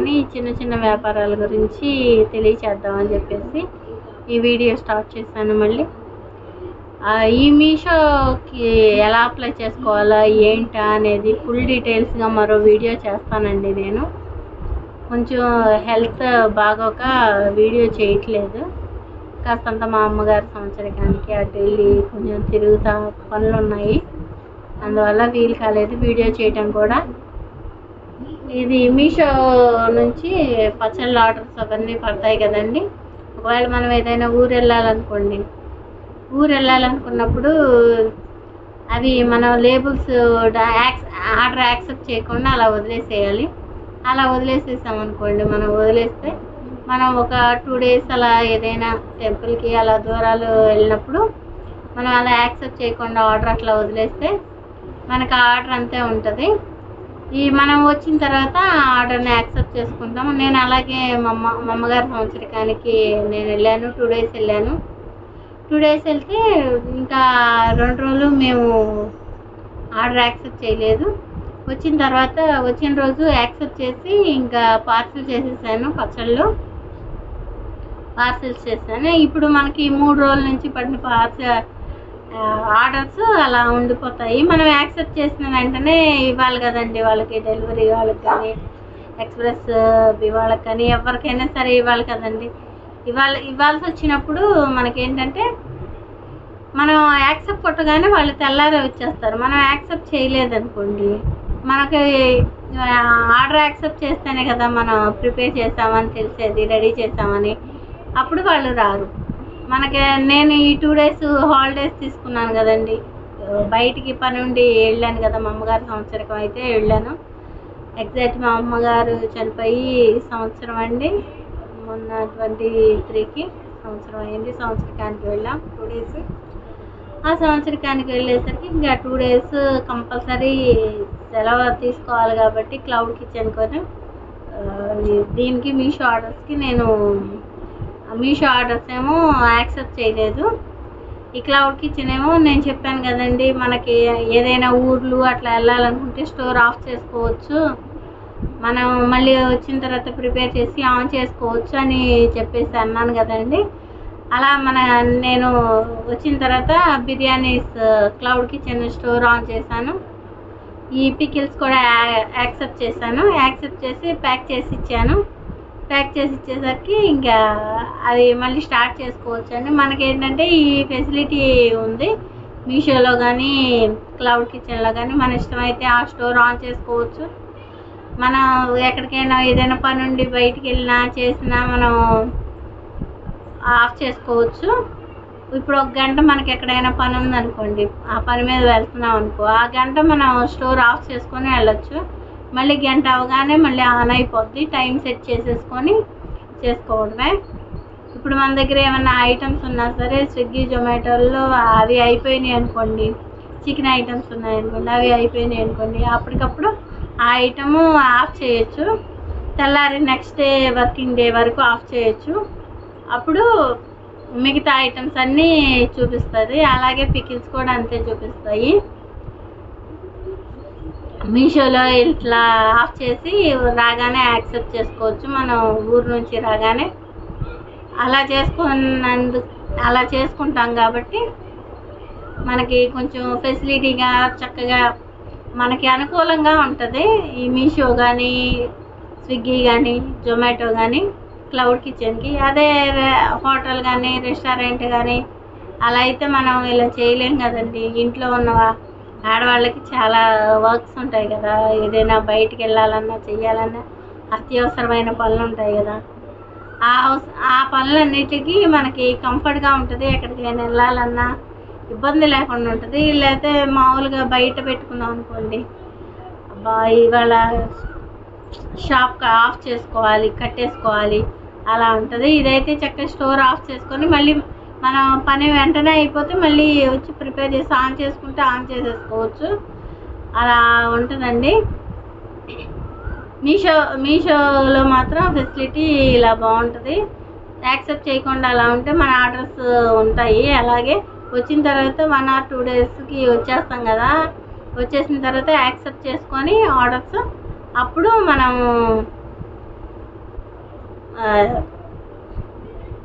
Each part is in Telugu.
కానీ చిన్న చిన్న వ్యాపారాల గురించి తెలియచేద్దామని చెప్పేసి ఈ వీడియో స్టార్ట్ చేశాను మళ్ళీ. ఈ మీషోకి ఎలా అప్లై చేసుకోవాలా ఏంటా అనేది ఫుల్ డీటెయిల్స్గా మరో వీడియో చేస్తానండి నేను. కొంచెం హెల్త్ బాగోక వీడియో చేయట్లేదు. కాస్తంత మా అమ్మగారి సంవత్సరకానికి అటు వెళ్ళి కొంచెం తిరుగుతా పనులు ఉన్నాయి అందువల్ల వీలు కాలేదు వీడియో చేయటం కూడా. ఇది మీషో నుంచి పచ్చళ్ళ ఆర్డర్స్ అవన్నీ పడతాయి కదండి. ఒకవేళ మనం ఏదైనా ఊరు వెళ్ళాలనుకోండి ఊరు వెళ్ళాలనుకున్నప్పుడు అవి మనం లేబుల్స్ ఆర్డర్ యాక్సెప్ట్ చేయకుండా అలా వదిలేసేయాలి. అలా వదిలేసేసామనుకోండి మనం వదిలేస్తే మనం ఒక టూ డేస్ అలా ఏదైనా టెంపుల్కి అలా దూరాలు వెళ్ళినప్పుడు మనం అలా యాక్సెప్ట్ చేయకుండా ఆర్డర్ అట్లా వదిలేస్తే మనకు ఆ ఆర్డర్ అంతే ఉంటుంది. ఈ మనం వచ్చిన తర్వాత ఆర్డర్ని యాక్సెప్ట్ చేసుకుంటాము నేను అలాగే మా అమ్మ మా అమ్మగారి సంవత్సరకానికి నేను వెళ్ళాను టూ డేస్ వెళ్ళాను. టూ డేస్ వెళ్తే ఇంకా రెండు రోజులు మేము ఆర్డర్ యాక్సెప్ట్ చేయలేదు. వచ్చిన తర్వాత వచ్చిన రోజు యాక్సెప్ట్ చేసి ఇంకా పార్సిల్ చేసేసాను పచ్చళ్ళు. పార్సిల్స్ చేశాను. ఇప్పుడు మనకి మూడు రోజుల నుంచి పడిన పార్సల్ ఆర్డర్స్ అలా ఉండిపోతాయి. మనం యాక్సెప్ట్ చేసిన వెంటనే ఇవ్వాలి కదండి వాళ్ళకి డెలివరీ వాళ్ళకి కానీ ఎక్స్ప్రెస్ వాళ్ళకి కానీ ఎవరికైనా సరే ఇవ్వాలి కదండి. ఇవాళ ఇవ్వాల్సి వచ్చినప్పుడు మనకేంటంటే మనం యాక్సెప్ట్ కొట్టగానే వాళ్ళు తెల్లారే వచ్చేస్తారు. మనం యాక్సెప్ట్ చేయలేదనుకోండి మనకి ఆర్డర్ యాక్సెప్ట్ చేస్తేనే కదా మనం ప్రిపేర్ చేసామని తెలిసేది రెడీ చేసామని అప్పుడు వాళ్ళు రారు. మనకి నేను ఈ టూ డేస్ హాలిడేస్ తీసుకున్నాను కదండి. బయటికి పని ఉండి వెళ్ళాను కదా మా అమ్మగారి సంవత్సరం అయితే వెళ్ళాను. ఎగ్జాక్ట్ మా అమ్మగారు చనిపోయి సంవత్సరం అండి. మొన్న ట్వంటీ త్రీకి సంవత్సరం అయింది. సంవత్సరకానికి వెళ్ళాం. టూ డేస్ ఆ సంవత్సరకానికి వెళ్ళేసరికి ఇంకా టూ డేస్ కంపల్సరీ సెలవు తీసుకోవాలి కాబట్టి క్లౌడ్ కిచెన్ కొని దీనికి మీషో ఆర్డర్స్కి నేను మీషో ఆర్డర్స్ ఏమో యాక్సెప్ట్ చేయలేదు. ఈ క్లౌడ్ కిచెన్ ఏమో నేను చెప్పాను కదండి మనకి ఏదైనా ఊర్లు అట్లా వెళ్ళాలనుకుంటే స్టోర్ ఆఫ్ చేసుకోవచ్చు. మనం మళ్ళీ వచ్చిన తర్వాత ప్రిపేర్ చేసి ఆన్ చేసుకోవచ్చు అని చెప్పేసి అన్నాను కదండి. అలా మన నేను వచ్చిన తర్వాత biryanis cloud kitchen store on చేశాను. ఈ పికిల్స్ కూడా యాక్సెప్ట్ చేశాను. యాక్సెప్ట్ చేసి ప్యాక్ చేసి ఇచ్చాను. ప్యాక్ చేసి ఇచ్చేసరికి ఇంకా అది మళ్ళీ స్టార్ట్ చేసుకోవచ్చు అండి. మనకి ఏంటంటే ఈ ఫెసిలిటీ ఉంది. మీషోలో కానీ క్లౌడ్ కిచెన్లో కానీ మన ఇష్టమైతే ఆ స్టోర్ ఆన్ చేసుకోవచ్చు. మనం ఎక్కడికైనా ఏదైనా పని ఉండి బయటికి వెళ్ళినా చేసినా మనం ఆఫ్ చేసుకోవచ్చు. ఇప్పుడు ఒక గంట మనకి ఎక్కడైనా పని ఉందనుకోండి ఆ పని మీద వెళ్తున్నాం అనుకో ఆ గంట మనం స్టోర్ ఆఫ్ చేసుకొని వెళ్ళొచ్చు. మళ్ళీ గంట అవగానే మళ్ళీ ఆన్ అయిపోద్ది. టైం సెట్ చేసేసుకొని చేసుకోవడమే. ఇప్పుడు మన దగ్గర ఏమైనా ఐటమ్స్ ఉన్నా సరే స్విగ్గీ జొమాటోల్లో అవి అయిపోయినాయి అనుకోండి. చికెన్ ఐటమ్స్ ఉన్నాయనుకోండి అవి అయిపోయినాయి అనుకోండి. అప్పటికప్పుడు ఆ ఐటము ఆఫ్ చేయొచ్చు. తెల్లారి నెక్స్ట్ డే వర్కింగ్ డే వరకు ఆఫ్ చేయొచ్చు. అప్పుడు మిగతా ఐటమ్స్ అన్నీ చూపిస్తుంది. అలాగే పికిల్స్ కూడా అంతే చూపిస్తాయి. మీషోలో ఇట్లా ఆఫ్ చేసి రాగానే యాక్సెప్ట్ చేసుకోవచ్చు. మనం ఊరు నుంచి రాగానే అలా చేసుకున్నందు అలా చేసుకుంటాం కాబట్టి మనకి కొంచెం ఫెసిలిటీగా చక్కగా మనకి అనుకూలంగా ఉంటుంది. ఈ మీషో కానీ స్విగ్గీ కానీ జొమాటో కానీ క్లౌడ్ కిచెన్కి అదే హోటల్ కానీ రెస్టారెంట్ కానీ అలా అయితే మనం ఇలా చేయలేం కదండి. ఇంట్లో ఉన్నవా ఆడవాళ్ళకి చాలా వర్క్స్ ఉంటాయి కదా. ఏదైనా బయటికి వెళ్ళాలన్నా చెయ్యాలన్నా అత్యవసరమైన పనులు ఉంటాయి కదా. ఆ అవస- ఆ పనులన్నిటికీ మనకి కంఫర్ట్గా ఉంటుంది. ఎక్కడికైనా వెళ్ళాలన్నా ఇబ్బంది లేకుండా ఉంటుంది. లేకపోతే మామూలుగా బయట పెట్టుకున్నాం అనుకోండి అబ్బా ఇవాళ షాప్ ఆఫ్ చేసుకోవాలి కట్టేసుకోవాలి అలా ఉంటుంది. ఇదైతే చక్కగా స్టోర్ ఆఫ్ చేసుకొని మళ్ళీ మనం పని వెంటనే అయిపోతే మళ్ళీ వచ్చి ప్రిపేర్ చేసి ఆన్ చేసుకుంటే ఆన్ చేసేసుకోవచ్చు. అలా ఉంటుందండి. మీషో మీషోలో మాత్రం ఫెసిలిటీ ఇలా బాగుంటుంది. యాక్సెప్ట్ చేయకుండా అలా ఉంటే మన ఆర్డర్స్ ఉంటాయి. అలాగే వచ్చిన తర్వాత వన్ ఆర్ టూ డేస్కి వచ్చేస్తాం కదా. వచ్చేసిన తర్వాత యాక్సెప్ట్ చేసుకొని ఆర్డర్స్ అప్పుడు మనం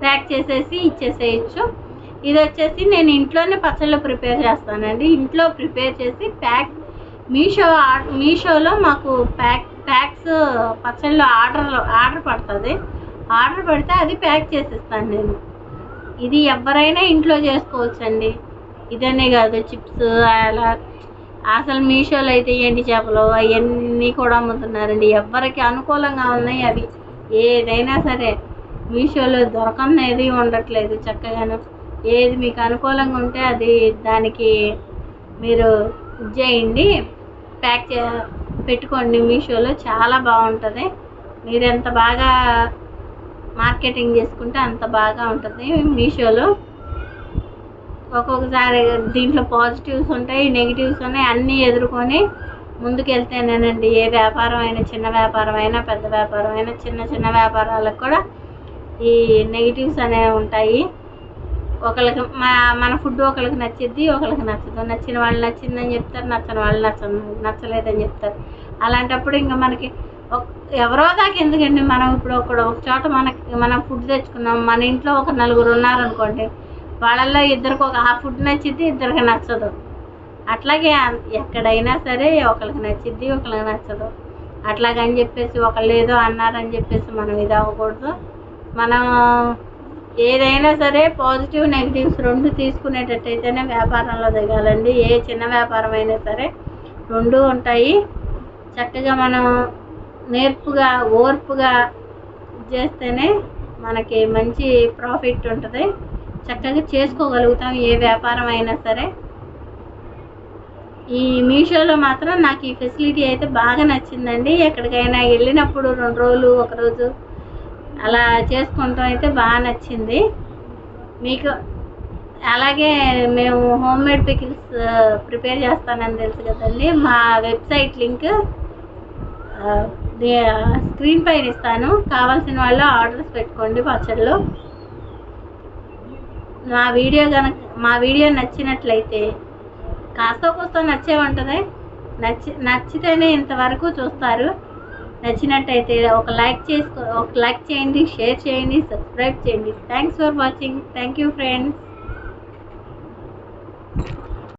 ప్యాక్ చేసేసి ఇచ్చేసేయచ్చు. ఇది వచ్చేసి నేను ఇంట్లోనే పచ్చళ్ళు ప్రిపేర్ చేస్తానండి. ఇంట్లో ప్రిపేర్ చేసి ప్యాక్ మీషో మీషోలో మాకు ప్యాక్ ప్యాక్స్ పచ్చళ్ళు ఆర్డర్ ఆర్డర్ పడుతుంది. ఆర్డర్ పెడితే అది ప్యాక్ చేసిస్తాను నేను. ఇది ఎవరైనా ఇంట్లో చేసుకోవచ్చండి. ఇదనే కాదు చిప్స్ అలా అసలు మీషోలో అయితే ఎండి చేపలు? అవన్నీ కూడా అమ్ముతున్నారండి. ఎవరికి అనుకూలంగా ఉన్నాయి అవి. ఏదైనా సరే. మీషోలో దొరకనేది ఉండట్లేదు చక్కగాను. ఏది మీకు అనుకూలంగా ఉంటే అది దానికి మీరు ఇది చేయండి. ప్యాక్ చే పెట్టుకోండి మీషోలో చాలా బాగుంటుంది. మీరు ఎంత బాగా మార్కెటింగ్ చేసుకుంటే అంత బాగా ఉంటుంది మీషోలో. ఒక్కొక్కసారి దీంట్లో పాజిటివ్స్ ఉంటాయి నెగిటివ్స్ ఉన్నాయి అన్నీ ఎదుర్కొని ముందుకెళ్తేనేనండి ఏ వ్యాపారం అయినా చిన్న వ్యాపారం అయినా పెద్ద వ్యాపారం అయినా చిన్న చిన్న వ్యాపారాలకు కూడా ఈ నెగిటివ్స్ అనేవి ఉంటాయి. ఒకరికి మా మన ఫుడ్ ఒకరికి నచ్చిద్ది ఒకరికి నచ్చదు. నచ్చిన వాళ్ళు నచ్చిందని చెప్తారు నచ్చని వాళ్ళు నచ్చ నచ్చలేదని చెప్తారు. అలాంటప్పుడు ఇంకా మనకి ఎవరో దాకా ఎందుకండి మనం ఇప్పుడు ఒక ఒక చోట మనకి మనం ఫుడ్ తెచ్చుకున్నాం. మన ఇంట్లో ఒక నలుగురు ఉన్నారనుకోండి వాళ్ళల్లో ఇద్దరికి ఒక ఆ ఫుడ్ నచ్చిద్ది ఇద్దరికి నచ్చదు. అట్లాగే ఎక్కడైనా సరే ఒకరికి నచ్చిద్ది ఒకరికి నచ్చదు. అట్లాగని చెప్పేసి ఒకళ్ళు ఏదో అన్నారని చెప్పేసి మనం ఇది అవ్వకూడదు. మనం ఏదైనా సరే పాజిటివ్ నెగిటివ్స్ రెండు తీసుకునేటట్టయితేనే వ్యాపారంలో దిగాలండి. ఏ చిన్న వ్యాపారం అయినా సరే రెండు ఉంటాయి. చక్కగా మనం నేర్పుగా ఓర్పుగా చేస్తేనే మనకి మంచి ప్రాఫిట్ ఉంటుంది. చక్కగా చేసుకోగలుగుతాం ఏ వ్యాపారం అయినా సరే. ఈ మీషోలో మాత్రం నాకు ఈ ఫెసిలిటీ అయితే బాగా నచ్చిందండి. ఎక్కడికైనా వెళ్ళినప్పుడు రెండు రోజులు ఒకరోజు అలా చేసుకుంటాం అయితే బాగా నచ్చింది. మీకు అలాగే మేము హోమ్ మేడ్ పికిల్స్ ప్రిపేర్ చేస్తానని తెలుసు కదండి. మా వెబ్సైట్ లింక్ స్క్రీన్ పైన ఇస్తాను. కావాల్సిన వాళ్ళు ఆర్డర్స్ పెట్టుకోండి పచ్చళ్ళు. మా వీడియో కనుక మా వీడియో నచ్చినట్లయితే కాస్త కోస్త నచ్చే ఉంటుంది. నచ్చి నచ్చితేనే ఇంతవరకు చూస్తారు. నచ్చినట్టయితే ఒక లైక్ చేసుకో ఒక లైక్ చేయండి షేర్ చేయండి సబ్స్క్రైబ్ చేయండి. Thanks for watching thank you friends